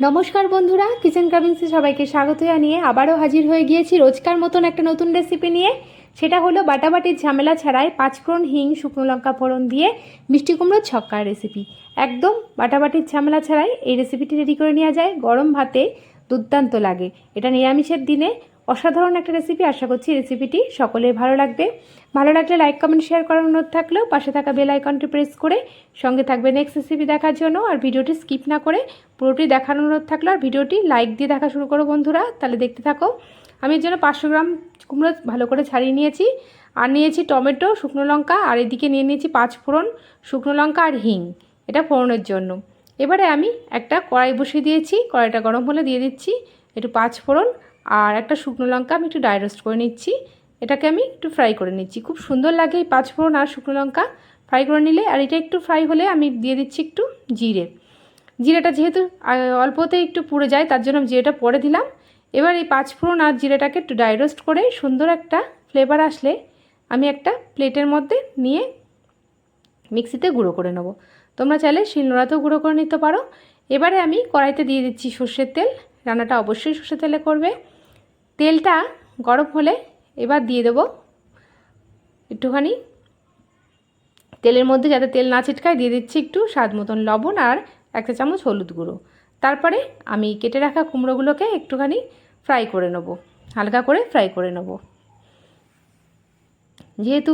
নমস্কার বন্ধুরা কিচেন কাবিংসে সবাইকে স্বাগত জানিয়ে আবারও হাজির হয়ে গিয়েছি রোজকার মতন একটা নতুন রেসিপি নিয়ে। সেটা হলো বাটাবাটির ঝামেলা ছাড়াই পাঁচফোড়ন, হিং, শুকনো লঙ্কা ফোড়ন দিয়ে মিষ্টি কুমড়োর ছক্কার রেসিপি একদম বাটাবাটির ঝামেলা ছাড়াই এই রেসিপিটি রেডি করে নেওয়া যায়। গরম ভাতে দুর্দান্ত লাগে। এটা নিরামিষের দিনে অসাধারণ একটা রেসিপি আশা করছি রেসিপিটি সকলের ভালো লাগবে। ভালো লাগলে লাইক কমেন্ট শেয়ার করার অনুরোধ থাকলেও পাশে থাকা বেল আইকনটি প্রেস করে সঙ্গে থাকবে নেক্সট রেসিপি দেখার জন্য। আর ভিডিওটি স্কিপ না করে পুরোটি দেখার অনুরোধ থাকল। আর ভিডিওটি লাইক দিয়ে দেখা শুরু করো বন্ধুরা, তাহলে দেখতে থাকো। আমি এর জন্য পাঁচশো গ্রাম কুমড়ো ভালো করে ছাড়িয়ে নিয়েছি। আর নিয়েছি টমেটো, শুকনো লঙ্কা, আর এদিকে নিয়ে নিয়েছি পাঁচ ফোড়ন, শুকনো লঙ্কা আর হিং। এটা ফোড়নের জন্য। এবারে আমি একটা কড়াই বসিয়ে দিয়েছি। কড়াইটা গরম হলে দিয়ে দিচ্ছি একটু পাঁচ ফোড়ন। আর একটা শুকনো লঙ্কা আমি একটু ড্রাই রোস্ট করে নিচ্ছি। এটাকে আমি একটু ফ্রাই করে নিচ্ছি। খুব সুন্দর লাগে এই পাঁচ ফোড়ন আর শুকনো লঙ্কা। ফ্রাই করে নিলে, আর এটা একটু ফ্রাই হলে আমি দিয়ে দিচ্ছি একটু জিরে। জিরেটা যেহেতু অল্পতে একটু পুড়ে যায়, তার জন্য আমি জিরেটা পরে দিলাম। এবার এই পাঁচ ফোড়ন আর জিরেটাকে একটু ড্রাই রোস্ট করে সুন্দর একটা ফ্লেভার আসলে আমি একটা প্লেটের মধ্যে নিয়ে মিক্সিতে গুঁড়ো করে নেব। তোমরা চাইলে শিলনোড়াতেও গুঁড়ো করে নিতে পারো। এবারে আমি কড়াইতে দিয়ে দিচ্ছি সর্ষের তেল। রান্নাটা অবশ্যই সর্ষের তেলে করবে। তেলটা গরম হলে এবার দিয়ে দেবো একটুখানি। তেলের মধ্যে যাতে তেল না ছিটকায়, দিয়ে দিচ্ছি একটু স্বাদ মতন লবণ আর একটা চামচ হলুদ গুঁড়ো। তারপরে আমি কেটে রাখা কুমড়োগুলোকে একটুখানি ফ্রাই করে নেব, হালকা করে ফ্রাই করে নেব। যেহেতু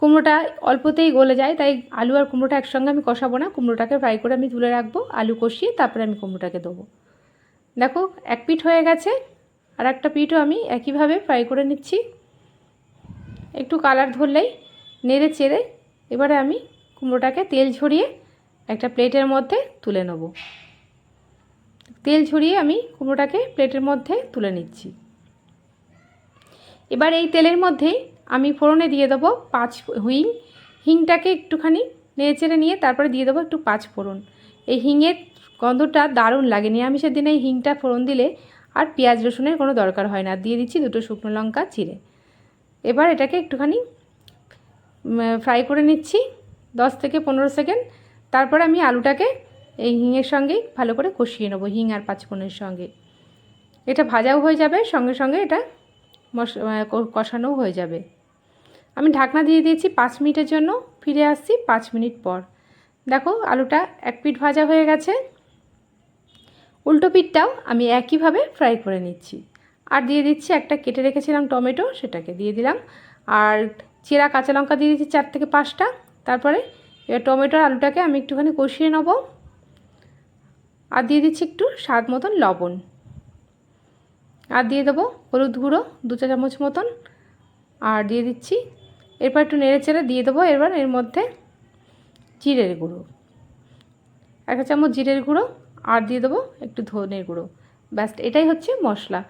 কুমড়োটা অল্পতেই গলে যায়, তাই আলু আর কুমড়োটা একসঙ্গে আমি কষাবো না। কুমড়োটাকে ফ্রাই করে আমি তুলে রাখব, আলু কষিয়ে তারপরে আমি কুমড়োটাকে দেবো। দেখো, এক পিঠ হয়ে গেছে আর একটা পিঠও আমি একইভাবে ফ্রাই করে নিচ্ছি। একটু কালার ধরলেই নেড়ে চেড়ে এবারে আমি কুমড়োটাকে তেল ঝরিয়ে একটা প্লেটের মধ্যে তুলে নেব। তেল ঝরিয়ে আমি কুমড়োটাকে প্লেটের মধ্যে তুলে নিচ্ছি। এবার এই তেলের মধ্যেই আমি ফোড়নে দিয়ে দেবো পাঁচ হিং। হিংটাকে একটুখানি নেড়ে চেড়ে নিয়ে তারপরে দিয়ে দেবো একটু পাঁচ ফোড়ন। এই হিংয়ের গন্ধটা দারুণ লাগে নিরামিষের দিনে এই হিংটা ফোড়ন দিলে আর পেঁয়াজ রসুনের কোনো দরকার হয় না। দিয়ে দিচ্ছি দুটো শুকনো লঙ্কা চিড়ে এবার এটাকে একটুখানি ফ্রাই করে নিচ্ছি দশ থেকে পনেরো সেকেন্ড। তারপর আমি আলুটাকে এই হিঙের সঙ্গেই ভালো করে কষিয়ে নেব, হিং আর পাঁচফোড়নের সঙ্গে। এটা ভাজাও হয়ে যাবে, সঙ্গে সঙ্গে এটা কষানোও হয়ে যাবে। আমি ঢাকনা দিয়ে দিয়েছি পাঁচ মিনিটের জন্য, ফিরে আসছি পাঁচ মিনিট পর। দেখো আলুটা এক পিঠ ভাজা হয়ে গেছে। উল্টো পিঠটাও আমি একইভাবে ফ্রাই করে নিচ্ছি। আর দিয়ে দিচ্ছি একটা কেটে রেখেছিলাম টমেটো, সেটাকে দিয়ে দিলাম। আর চেরা কাঁচা লঙ্কা দিয়ে দিচ্ছি চার থেকে পাঁচটা। তারপরে এবার টমেটোর আলুটাকে আমি একটুখানি কষিয়ে নেব। আর দিয়ে দিচ্ছি একটু স্বাদ মতন লবণ। আর দিয়ে দেবো হলুদ গুঁড়ো, দু চা চামচ মতন। আর দিয়ে দিচ্ছি, এরপর একটু নেড়ে চেড়ে দিয়ে দেবো এবার এর মধ্যে জিরের গুঁড়ো। একটা চামচ জিরের গুঁড়ো আর দিয়ে দেবো একটু ধনের গুঁড়ো। ব্যাস, এটাই হচ্ছে মশলা।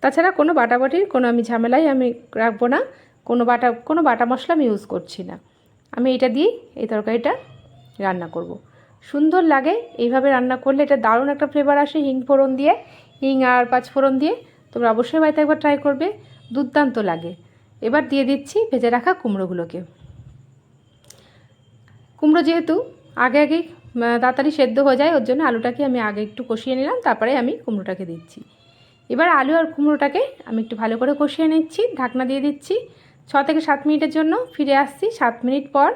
তাছাড়া কোনো বাটাবাটির, কোনো আমি ঝামেলাই আমি রাখব না। কোনো বাটা কোনো বাটা মশলা আমি ইউজ করছি না। আমি এটা দিয়েই এই তরকারিটা রান্না করব। সুন্দর লাগে এইভাবে রান্না করলে। এটা দারুণ একটা ফ্লেভার আসে হিং ফোড়ন দিয়ে। হিং আর পাঁচ ফোড়ন দিয়ে তোমরা অবশ্যই বাড়িতে একবার ট্রাই করবে। দুর্দান্ত লাগে। এবার দিয়ে দিচ্ছি ভেজে রাখা কুমড়োগুলোকে। কুমড়ো যেহেতু আগে আগেই তাড়াতাড়ি সেদ্ধ হয়ে যায়, ওর জন্য আলুটাকে আমি আগে একটু কষিয়ে নিলাম, তারপরে আমি কুমড়োটাকে দিচ্ছি। এবার আলু আর কুমড়োটাকে আমি একটু ভালো করে কষিয়ে নিচ্ছি, ঢাকনা দিয়ে দিচ্ছি। ছ থেকে সাত মিনিটের জন্য ফিরে আসছি, সাত মিনিট পর।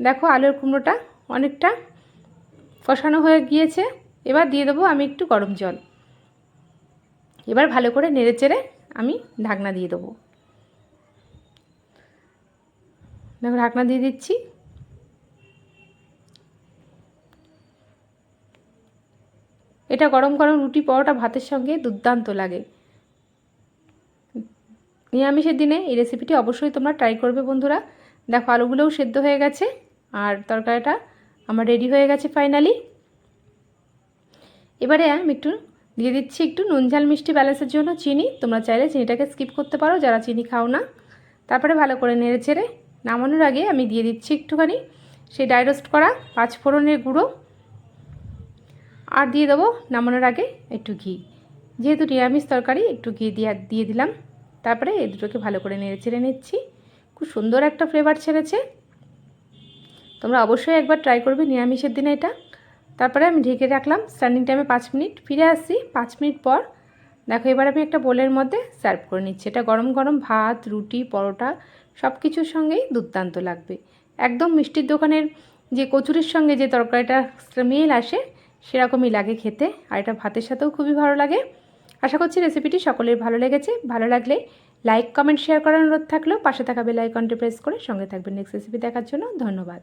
দেখো আলু আর কুমড়োটা অনেকটা কষানো হয়ে গিয়েছে। এবার দিয়ে দেবো আমি একটু গরম জল। এবার ভালো করে নেড়ে চেড়ে আমি ঢাকনা দিয়ে দেবো। দেখো ঢাকনা দিয়ে দিচ্ছি। এটা গরম গরম রুটি পরোটা ভাতের সঙ্গে দুর্দান্ত লাগে। নিরামিষের দিনে এই রেসিপিটি অবশ্যই তোমরা ট্রাই করবে বন্ধুরা। দেখো, আলুগুলোও সেদ্ধ হয়ে গেছে আর তরকারিটা আমার রেডি হয়ে গেছে ফাইনালি এবারে আমি একটু দিয়ে দিচ্ছি একটু নুন ঝাল মিষ্টি ব্যালেন্সের জন্য চিনি। তোমরা চাইলে চিনিটাকে স্কিপ করতে পারো, যারা চিনি খাও না। তারপরে ভালো করে নেড়ে চেড়ে নামানোর আগে আমি দিয়ে দিচ্ছি একটুখানি সেই ডাই রোস্ট করা পাঁচ ফোড়নের গুঁড়ো। আর দিয়ে দেবো নামানোর আগে একটু ঘি। যেহেতু নিরামিষ তরকারি, একটু ঘি দিয়ে দিয়ে দিলাম। তারপরে এই দুটোকে ভালো করে নেড়ে চেড়ে নিচ্ছি। খুব সুন্দর একটা ফ্লেভার ছেড়েছে। তোমরা অবশ্যই একবার ট্রাই করবে নিরামিষের দিনে এটা। তারপরে আমি ঢেকে রাখলাম স্ট্যান্ডিং টাইমে পাঁচ মিনিট। ফিরে আসছি পাঁচ মিনিট পর। দেখো, এবার আমি একটা বোলের মধ্যে সার্ভ করে নিচ্ছি। এটা গরম গরম ভাত, রুটি, পরোটা সব কিছুর সঙ্গেই দুর্দান্ত লাগবে। একদম মিষ্টির দোকানের যে কচুরির সঙ্গে যে তরকারিটা মিল আসে সেরকমই লাগে খেতে। আর এটা ভাতের সাথেও খুবই ভালো লাগে। আশা করছি রেসিপিটি সকলের ভালো লেগেছে। ভালো লাগলে লাইক কমেন্ট শেয়ার করার অনুরোধ থাকলেও পাশে থাকা বেল আইকনটি প্রেস করে সঙ্গে থাকবেন নেক্সট রেসিপি দেখার জন্য। ধন্যবাদ।